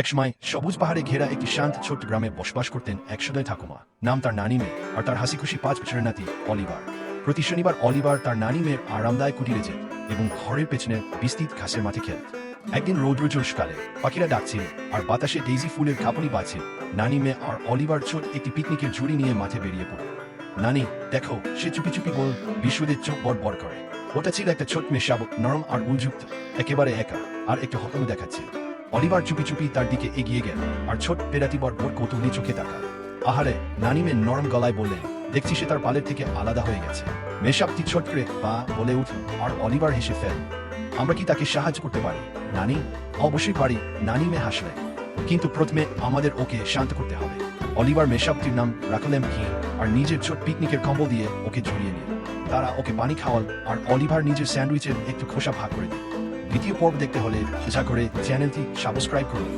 একসময় সবুজ পাহাড়ে ঘেরা একটি শান্ত ছোট্ট গ্রামে বসবাস করতেন একশোদয় ঠাকুমা। নাম তার নানি মেয়ে আর তার হাসি খুশি পাঁচ বছরের নাতি অলিভার। প্রতি শনিবার অলিভার তার নানি মেয়ের আরামদায়ক কুটিরে যেত এবং ঘরের পেছনে বিস্তৃত ঘাসের মাঠে খেলত। একদিন রৌদ্র জোশকালে পাখিরা ডাকছিল আর বাতাসে ডেইজি ফুলের কাঁপুনি বাজছিল। নানি মেয়ে আর অলিভার ছোট একটি পিকনিকের ঝুড়ি নিয়ে মাঠে বেরিয়ে পড়ল। নানি, দেখো, সে চুপি চুপি বল বিশ্বদের চোখ বড় বড় করে। ওটা ছিল একটা ছোট মেয়ে শাবক, নরম আর উলযুক্ত একেবারে একা, আর একটু হতম দেখাচ্ছিল। অলিভার চুপি চুপি তার দিকে এগিয়ে গেল, আর ছোট পেরাটি বর বড় কৌতূহলী চোখে তাকাল। আহারে, নানিমে নরম গলায় বললেন, দেখছি সে তার পালের থেকে আলাদা হয়ে গেছে। মেশাপটি ছোট করে বা বলে উঠল, আর অলিভার হেসে ফেল আমরা কি তাকে সাহায্য করতে পারি? নানি, অবশ্যই পারি। নানি মে হাসলেন কিন্তু প্রথমে আমাদের ওকে শান্ত করতে হবে। অলিভার মেশাপটির নাম রাখলেন কি আর নিজের ছোট পিকনিকের কম্বল দিয়ে ওকে জড়িয়ে নিল। তারা ওকে পানি খাওয়াল, আর অলিভার নিজের স্যান্ডউইচের একটু খোসা ভাগ করে দিল। দ্বিতীয় পর্ব দেখতে হলে যা করে চ্যানেলটি সাবস্ক্রাইব করুন।